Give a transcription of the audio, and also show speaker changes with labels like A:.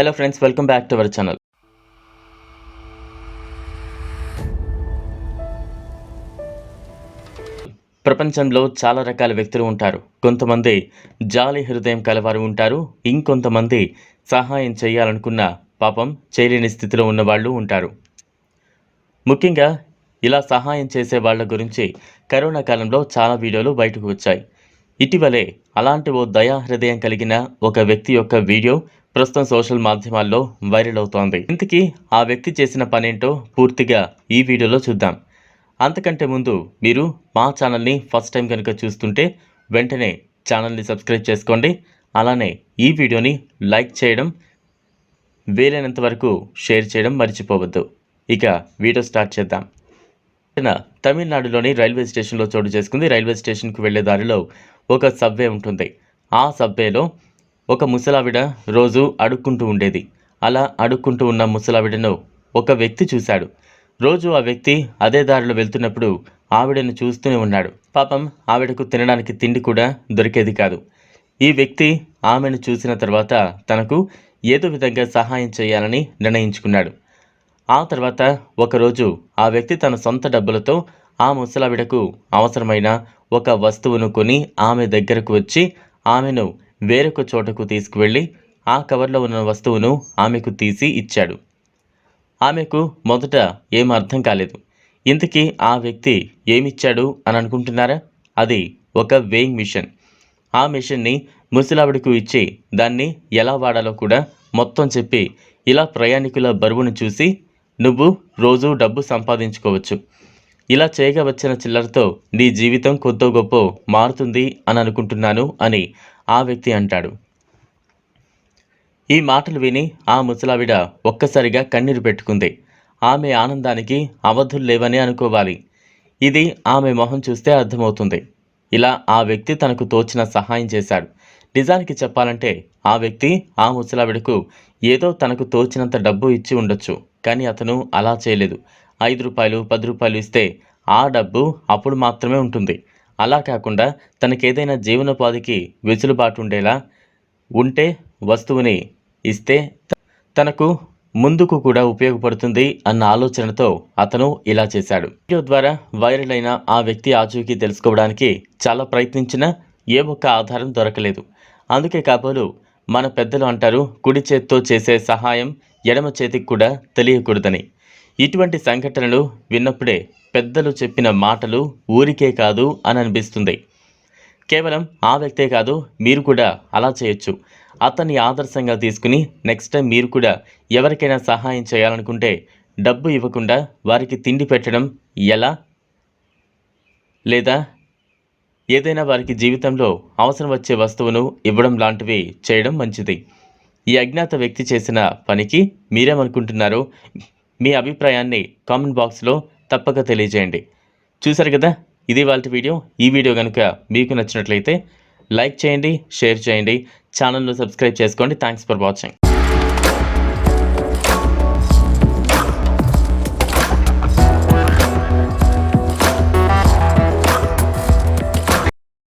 A: Hello friends welcome back to our channel ప్రపంచంలో చాలా రకాల వ్యక్తులు ఉంటారు. కొంతమంది జాలి హృదయం కలవారు ఉంటారు. ఇంకొంతమంది సహాయం చేయాలనుకున్న పాపం చేయలేని స్థితిలో ఉన్న వాళ్ళు ఉంటారు. ముఖ్యంగా ఇలా సహాయం చేసే వాళ్ళ గురించి కరోనా కాలంలో చాలా వీడియోలు బయటకు వచ్చాయి. ఇటీవలే అలాంటి ఓ దయా హృదయం కలిగిన ఒక వ్యక్తి యొక్క వీడియో ప్రస్తుతం సోషల్ మాధ్యమాల్లో వైరల్ అవుతోంది. ఇంతకీ ఆ వ్యక్తి చేసిన పనేంటో పూర్తిగా ఈ వీడియోలో చూద్దాం. అంతకంటే ముందు మీరు మా ఛానల్ని ఫస్ట్ టైం కనుక చూస్తుంటే వెంటనే ఛానల్ని సబ్స్క్రైబ్ చేసుకోండి. అలానే ఈ వీడియోని లైక్ చేయడం వీలైనంత వరకు షేర్ చేయడం మర్చిపోవద్దు. ఇక వీడియో స్టార్ట్ చేద్దాం. తమిళనాడులోని రైల్వే స్టేషన్లో చోటు చేసుకుంది. రైల్వే స్టేషన్కు వెళ్ళే దారిలో ఒక సబ్వే ఉంటుంది. ఆ సబ్వేలో ఒక ముసలావిడ రోజు అడుక్కుంటూ ఉండేది. అలా అడుక్కుంటూ ఉన్న ముసలావిడను ఒక వ్యక్తి చూశాడు. రోజు ఆ వ్యక్తి అదే దారిలో వెళ్తున్నప్పుడు ఆవిడను చూస్తూనే ఉన్నాడు. పాపం ఆవిడకు తినడానికి తిండి కూడా దొరికేది కాదు. ఈ వ్యక్తి ఆమెను చూసిన తర్వాత తనకు ఏదో విధంగా సహాయం చేయాలని నిర్ణయించుకున్నాడు. ఆ తర్వాత ఒకరోజు ఆ వ్యక్తి తన సొంత డబ్బులతో ఆ ముసలావిడకు అవసరమైన ఒక వస్తువును కొని ఆమె దగ్గరకు వచ్చి ఆమెను వేరొక చోటకు తీసుకువెళ్ళి ఆ కవర్లో ఉన్న వస్తువును ఆమెకు తీసి ఇచ్చాడు. ఆమెకు మొదట ఏం అర్థం కాలేదు. ఇంతకీ ఆ వ్యక్తి ఏమిచ్చాడు అని అనుకుంటున్నారా? అది ఒక వేయింగ్ మిషన్. ఆ మిషన్ని ముసలావిడకు ఇచ్చి దాన్ని ఎలా వాడాలో కూడా మొత్తం చెప్పి ఇలా ప్రయాణికుల బరువును చూసి నువ్వు రోజు డబ్బు సంపాదించుకోవచ్చు. ఇలా చేయగా వచ్చిన చిల్లరతో నీ జీవితం కొద్దో గొప్ప మారుతుంది అని అనుకుంటున్నాను అని ఆ వ్యక్తి అంటాడు. ఈ మాటలు విని ఆ ముసలావిడ ఒక్కసారిగా కన్నీరు పెట్టుకుంది. ఆమె ఆనందానికి అవధులు లేవని అనుకోవాలి. ఇది ఆమె మొహం చూస్తే అర్థమవుతుంది. ఇలా ఆ వ్యక్తి తనకు తోచిన సహాయం చేశాడు. నిజానికి చెప్పాలంటే ఆ వ్యక్తి ఆ ముసలావిడకు ఏదో తనకు తోచినంత డబ్బు ఇచ్చి ఉండొచ్చు కానీ అతను అలా చేయలేదు. ఐదు రూపాయలు పది రూపాయలు ఇస్తే ఆ డబ్బు అప్పుడు మాత్రమే ఉంటుంది. అలా కాకుండా తనకేదైనా జీవనోపాధికి వెసులుబాటు ఉండేలా ఉంటే వస్తువుని ఇస్తే తనకు ముందుకు కూడా ఉపయోగపడుతుంది అన్న ఆలోచనతో అతను ఇలా చేశాడు. వీడియో ద్వారా వైరల్ అయిన ఆ వ్యక్తి ఆచూకీ తెలుసుకోవడానికి చాలా ప్రయత్నించినా ఏ ఒక్క ఆధారం దొరకలేదు. అందుకే కాబోలు మన పెద్దలు అంటారు కుడి చేత్తో చేసే సహాయం ఎడమ చేతికి కూడా తెలియకూడదని. ఇటువంటి సంఘటనలు విన్నప్పుడే పెద్దలు చెప్పిన మాటలు ఊరికే కాదు అని అనిపిస్తుంది. కేవలం ఆ వ్యక్తే కాదు మీరు కూడా అలా చేయొచ్చు. అతన్ని ఆదర్శంగా తీసుకుని నెక్స్ట్ టైం మీరు కూడా ఎవరికైనా సహాయం చేయాలనుకుంటే డబ్బు ఇవ్వకుండా వారికి తిండి పెట్టడం ఎలా? లేదా ఏదైనా వారికి జీవితంలో అవసరం వచ్చే వస్తువును ఇవ్వడం లాంటివి చేయడం మంచిది. ఈ అజ్ఞాత వ్యక్తి చేసిన పనికి మీరేమనుకుంటున్నారో మీ అభిప్రాయాన్ని కామెంట్ బాక్స్లో తప్పక తెలియజేయండి. చూసారు కదా? ఇది వాళ్ళ వీడియో. ఈ వీడియో కనుక మీకు నచ్చినట్లయితే లైక్ చేయండి షేర్ చేయండి. ఛానల్ను సబ్స్క్రైబ్ చేసుకోండి. Thanks for watching.